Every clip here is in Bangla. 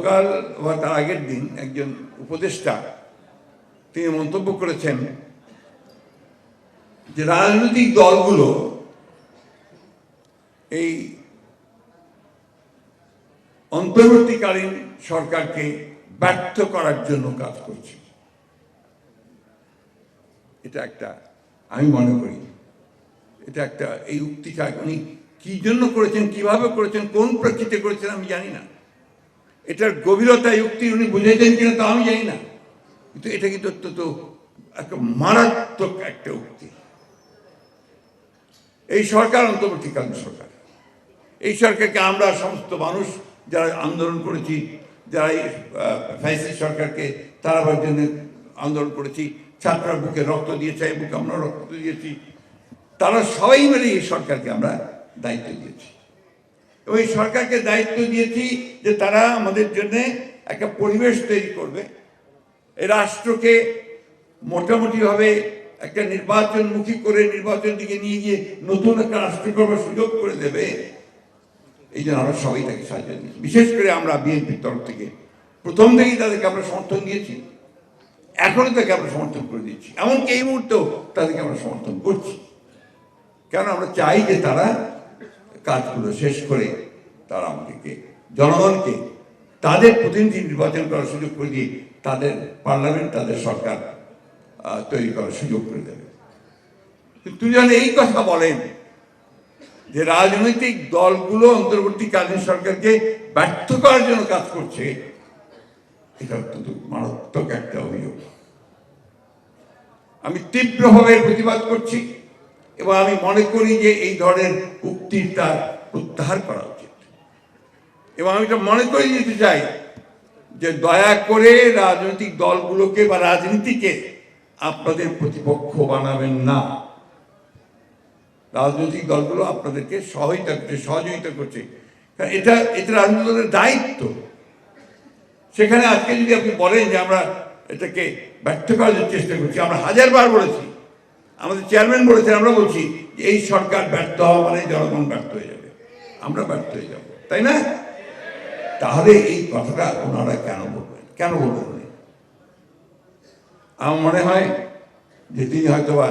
গতকাল বা তার আগের দিন একজন উপদেষ্টা তিনি মন্তব্য করেছেন যে রাজনৈতিক দলগুলো এই অন্তর্বর্তীকালীন সরকারকে ব্যর্থ করার জন্য কাজ করছে। এটা একটা, আমি মনে করি, এটা একটা, এই উক্তিটা উনি কি জন্য করেছেন, কীভাবে করেছেন, কোন প্রেক্ষিতে করেছেন আমি জানি না। এটার গভীরতা উক্তি উনি বুঝেছেন কিনা তা আমি জানি না। কিন্তু এটা কিন্তু অত্যন্ত একটা মারাত্মক একটা উক্তি। এই সরকার অন্তর্বর্তীকালীন সরকার। এই সরকারকে আমরা সমস্ত মানুষ যারা আন্দোলন করেছি, যারা এই ফ্যাসিস্ট সরকারকে তারাবার জন্য আন্দোলন করেছি, ছাত্ররা বুকে রক্ত দিয়েছে বুকে আমরা রক্ত দিয়েছি, তারা সবাই মিলে এই সরকারকে আমরা দায়িত্ব দিয়েছি। এই সরকারকে দায়িত্ব দিয়েছি যে তারা আমাদের জন্য একটা পরিবেশ তৈরি করবে। এই রাষ্ট্রকে মোটামুটিভাবে একটা নির্বাচনমুখী করে নির্বাচন দিকে নিয়ে গিয়ে নতুন একটা রাষ্ট্র করবার সুযোগ করে দেবে, এই জন্য আমরা সবাই তাকে সাহায্য দিয়েছি বিশেষ করে আমরা বিএনপির তরফ থেকে। প্রথম থেকেই তাদেরকে আমরা সমর্থন দিয়েছি। এখনও তাকে আমরা সমর্থন করে দিচ্ছি। এমনকি এই মুহূর্তেও তাদেরকে আমরা সমর্থন করছি। কেন? আমরা চাই যে তারা কাজগুলো শেষ করে তারা আমাদেরকে, জনগণকে, তাদের প্রতিনিধি নির্বাচন করার সুযোগ করে দিয়ে তাদের পার্লামেন্ট, তাদের সরকার তৈরি করার সুযোগ করে দেবে। কিন্তু যেন এই কথা বলেন যে রাজনৈতিক দলগুলো অন্তর্বর্তীকালীন সরকারকে ব্যর্থ করার জন্য কাজ করছে, এটা অত্যন্ত মারাত্মক একটা অভিযোগ। আমি তীব্রভাবে প্রতিবাদ করছি। এবং আমি মনে করি যে এই ধরনের উক্তির তার প্রত্যাহার করা উচিত। এবং আমি এটা মনে করে দিতে চাই যে দয়া করে রাজনৈতিক দলগুলোকে বা রাজনীতিকে আপনাদের প্রতিপক্ষ বানাবেন না। রাজনৈতিক দলগুলো আপনাদেরকে সহায়তা করছে, সহযোগিতা করছে। এটা এটা রাজনৈতিক দলের দায়িত্ব। সেখানে আজকে যদি আপনি বলেন যে আমরা এটাকে ব্যর্থ করার চেষ্টা করছি, আমরা হাজারবার বলেছি আমাদের চেয়ারম্যান বলেছেন, আমরা বলছি, যে এই সরকার ব্যর্থ হওয়া মানে জনগণ ব্যর্থ হয়ে যাবে। আমরা ব্যর্থ হয়ে যাব, তাই না? তাহলে এই কথাটা ওনারা কেন বলবেন? কেন বলবেন উনি? আমার মনে হয় যে তিনি হয়তোবা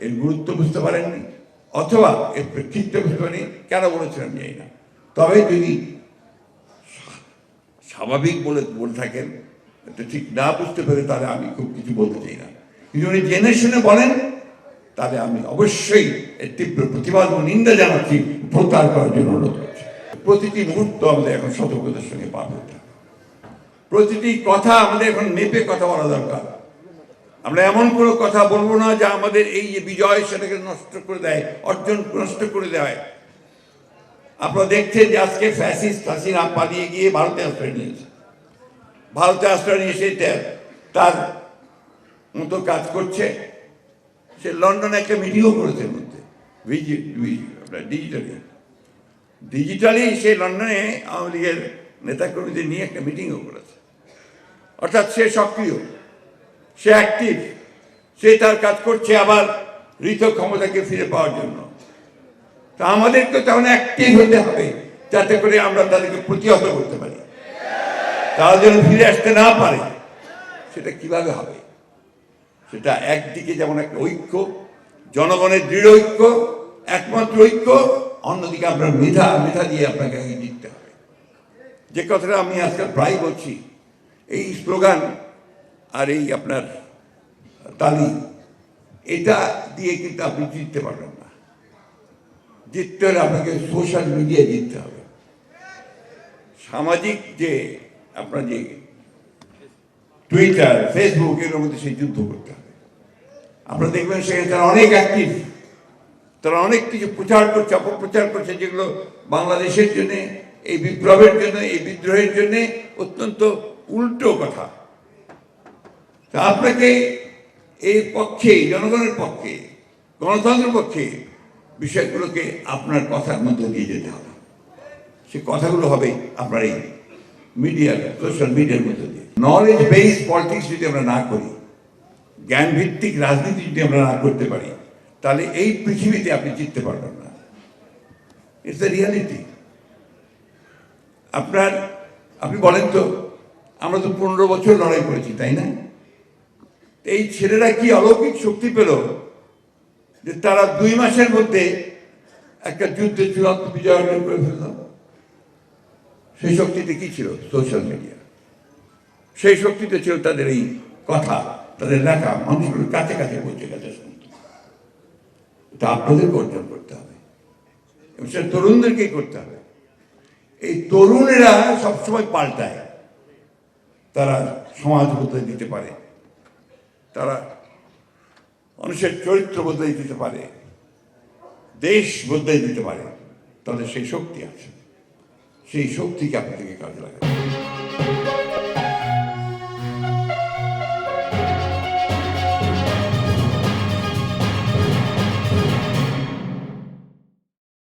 এর গুরুত্ব বুঝতে পারেননি, অথবা এর প্রেক্ষিতটা বুঝতে পারেনি কেন বলেছিলেন জানি না। তবে যদি স্বাভাবিক বলে বলে থাকেন এটা ঠিক না বুঝতে পেরে তাহলে আমি খুব কিছু বলতে চাই না। কিন্তু উনি জেনে শুনে বলেন তাহলে আমি অবশ্যই তীব্র প্রতিবাদ ও নিন্দা জানাচ্ছি, প্রত্যাহার করার জন্য অনুরোধ করছি। প্রতিটি মুহূর্ত আমাদের এখন সতর্কতার সঙ্গে পার হতে প্রতিটি কথা আমাদের এখন মেপে কথা বলা দরকার। আমরা এমন কোনো কথা বলব না যা আমাদের এই যে বিজয় সেটাকে নষ্ট করে দেয়, অর্জন নষ্ট করে দেয়। আপনারা দেখছেন যে আজকে ফ্যাসিস্ট হাসিনা পালিয়ে গিয়ে ভারতে আশ্রয় নিয়েছে। ভারতে আশ্রয় নিয়ে সে তার মতো কাজ করছে। সে লন্ডনে একটা মিটিংও করেছে মধ্যে। ডিজিটালি ডিজিটালি সে লন্ডনে আওয়ামী লীগের নেতাকর্মীদের নিয়ে একটা মিটিংও করেছে। অর্থাৎ সে সক্রিয়, সে অ্যাক্টিভ সে তার কাজ করছে আবার ঋত ক্ষমতাকে ফিরে পাওয়ার জন্য। তা আমাদেরকে তখন অ্যাক্টিভ হতে হবে, যাতে করে আমরা তাদেরকে প্রতিহত করতে পারি। তারা যেন ফিরে আসতে না পারে, সেটা কীভাবে হবে? সেটা একদিকে যেমন একটা ঐক্য, জনগণের দৃঢ় ঐক্য, একমাত্র ঐক্য, অন্যদিকে আপনার মেধা মেধা দিয়ে আপনাকে জিততে হবে। যে কথাটা আমি আজকাল প্রায় বলছি, এই স্লোগান আর এই আপনার তালি, এটা দিয়ে কিন্তু আপনি জিততে পারবেন না। জিততে হলে আপনাকে সোশ্যাল মিডিয়ায় জিততে হবে। সামাজিক যে আপনার যে টুইটার ফেসবুক এর মধ্যে সেই যুদ্ধ করতে হবে। আপনারা দেখবেন সেখানে তারা অনেক অ্যাক্টিভ তারা অনেক কিছু প্রচার করছে, অপপ্রচার করছে, যেগুলো বাংলাদেশের জন্য, এই বিপ্লবের জন্য, এই বিদ্রোহের জন্য অত্যন্ত উল্টো কথা। তা আপনাকে এই পক্ষে, জনগণের পক্ষে, গণতন্ত্রের পক্ষে বিষয়গুলোকে আপনার কথার মধ্যে দিয়ে যেতে হবে। সে কথাগুলো হবে আপনার এই মিডিয়ার সোশ্যাল মিডিয়ার মধ্যে দিয়ে। নলেজ বেসড পলিটিক্স যদি আমরা না করি জ্ঞান ভিত্তিক রাজনীতি যদি আমরা না করতে পারি, তাহলে এই পৃথিবীতে আপনি জিততে পারবেন না। ইটস দ্য রিয়ালিটি আপনার, আপনি বলেন তো, আমরা তো পনেরো বছর লড়াই করেছি, তাই না? এই ছেলেরা কি অলৌকিক শক্তি পেল যে তারা দুই মাসের মধ্যে একটা যুদ্ধে চূড়ান্ত বিজয় অর্জন করে ফেলল? সেই শক্তিতে কি ছিল? সোশ্যাল মিডিয়া সেই শক্তিতে ছিল তাদের এই কথা। তাদের লেখা মানুষগুলোর কাছে কাছে পৌঁছে গেছে শুনতে। এটা আপনাদেরকে অর্জন করতে হবে। এবং সেটা তরুণদেরকেই করতে হবে। এই তরুণেরা সবসময় পাল্টায়। তারা সমাজ বদলে দিতে পারে। তারা মানুষের চরিত্র বদলে দিতে পারে। দেশ বদলে দিতে পারে। তাদের সেই শক্তি আছে। সেই শক্তিকে আপনাদেরকে কাজে লাগাতে।